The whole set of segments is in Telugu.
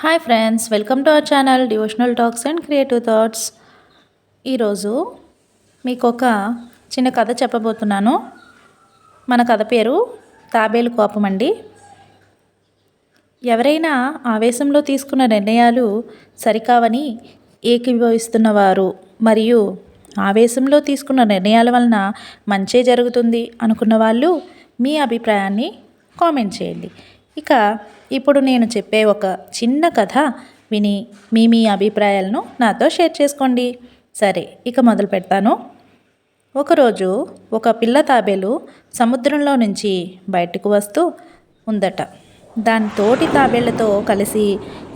Hi friends welcome to our channel devotional talks and creative thoughts ఈరోజు మీకు ఒక చిన్న కథ చెప్పబోతున్నాను. మన కథ పేరు తాబేలు కోపం అండి. ఎవరైనా ఆవేశంలో తీసుకున్న నిర్ణయాలు సరికావని ఏకీభవిస్తున్నవారు మరియు ఆవేశంలో తీసుకున్న నిర్ణయాల వలన మంచే జరుగుతుంది అనుకున్న వాళ్ళు మీ అభిప్రాయాన్ని కామెంట్ చేయండి. ఇక ఇప్పుడు నేను చెప్పే ఒక చిన్న కథ విని మీ మీ అభిప్రాయాలను నాతో షేర్ చేసుకోండి. సరే ఇక మొదలు పెడతాను. ఒకరోజు ఒక పిల్ల తాబేలు సముద్రంలో నుంచి బయటకు వస్తూ ఉందట. దాని తోటి తాబేళ్ళతో కలిసి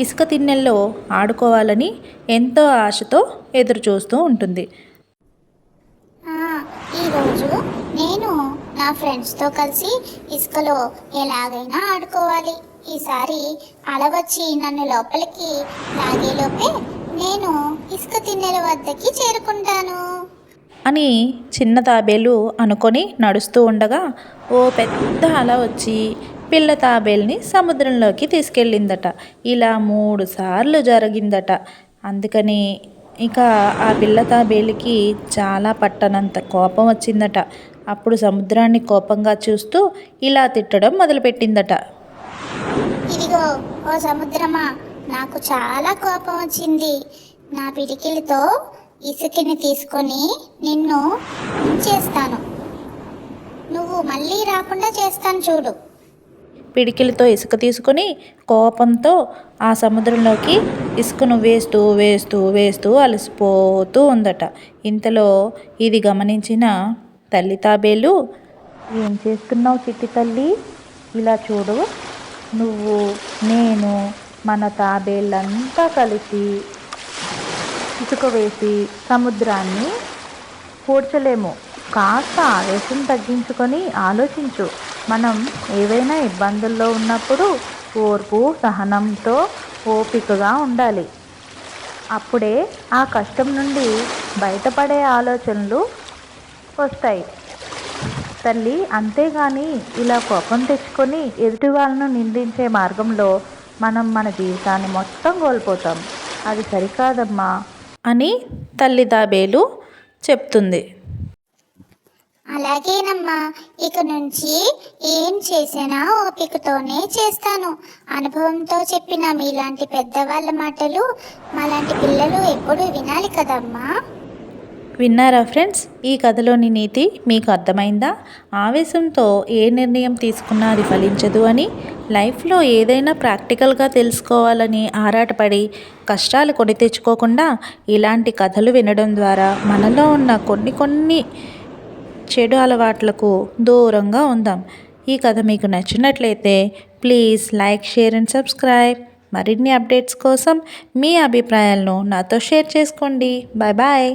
ఇసుక తిన్నెల్లో ఆడుకోవాలని ఎంతో ఆశతో ఎదురు చూస్తూ ఉంటుంది ఈరోజు నా ఫ్రెండ్స్తో కలిసి ఇసుకలో ఎలాగైనా ఆడుకోవాలి. ఈసారి అలవచ్చి నన్ను లోపలికి లాగేలోపే నేను ఇసుక తిన్నెల వద్దకి చేరుకుంటాను. అని చిన్న తాబేలు అనుకొని నడుస్తూ ఉండగా ఓ పెద్ద అల వచ్చి పిల్ల తాబేల్ని సముద్రంలోకి తీసుకెళ్ళిందట. ఇలా మూడు సార్లు జరిగిందట. అందుకని ఇక ఆ పిల్ల తాబేలుకి చాలా పట్టనంత కోపం వచ్చిందట. అప్పుడు సముద్రాన్ని కోపంగా చూస్తూ ఇలా తిట్టడం మొదలుపెట్టిందట. ఇదిగో ఓ సముద్రమా నాకు చాలా కోపం వచ్చింది. నా పిడికిలితో ఇసుకని తీసుకొని నిన్ను చేస్తాను నువ్వు మళ్ళీ రాకుండా చేస్తాను చూడు. పిడికిలతో ఇసుక తీసుకొని కోపంతో ఆ సముద్రంలోకి ఇసుకను వేస్తూ వేస్తూ వేస్తూ అలసిపోతూ ఉందట. ఇంతలో ఇది గమనించిన తల్లి తాబేలు ఏం చేస్తున్నావు చిట్టి తల్లి? ఇలా చూడు. నువ్వు నేను మన తాబేళ్ళంతా కలిసి ఇసుక వేసి సముద్రాన్ని పూడ్చలేము కాస్త ఆవేశం తగ్గించుకొని ఆలోచించు. మనం ఏవైనా ఇబ్బందుల్లో ఉన్నప్పుడు ఓర్పు సహనంతో ఓపికగా ఉండాలి. అప్పుడే ఆ కష్టం నుండి బయటపడే ఆలోచనలు వస్తాయి. తల్లి అంతేగాని ఇలా కోపం తెచ్చుకొని ఎదుటి వాళ్ళను నిందించే మార్గంలో మనం మన జీవితాన్ని మొత్తం కోల్పోతాం. అది సరికాదమ్మా అని తల్లి దాబేలు చెప్తుంది. అలాగేనమ్మా. ఇక నుంచి ఏం చేసినా ఓపికతోనే చేస్తాను. అనుభవంతో చెప్పిన మీలాంటి పెద్దవాళ్ళ మాటలు మాలాంటి పిల్లలు ఎప్పుడు వినాలి కదమ్మా. విన్నారా ఫ్రెండ్స్? ఈ కథలోని నీతి మీకు అర్థమైందా? ఆవేశంతో ఏ నిర్ణయం తీసుకున్నా అది ఫలించదు అని లైఫ్లో ఏదైనా ప్రాక్టికల్గా తెలుసుకోవాలని ఆరాటపడి కష్టాలు కొని తెచ్చుకోకుండా ఇలాంటి కథలు వినడం ద్వారా మనలో ఉన్న కొన్ని కొన్ని చెడు అలవాట్లకు దూరంగా ఉందాం. ఈ కథ మీకు నచ్చినట్లయితే please like share and subscribe. మరిన్ని అప్డేట్స్ కోసం మీ అభిప్రాయాలను నాతో షేర్ చేసుకోండి. Bye bye.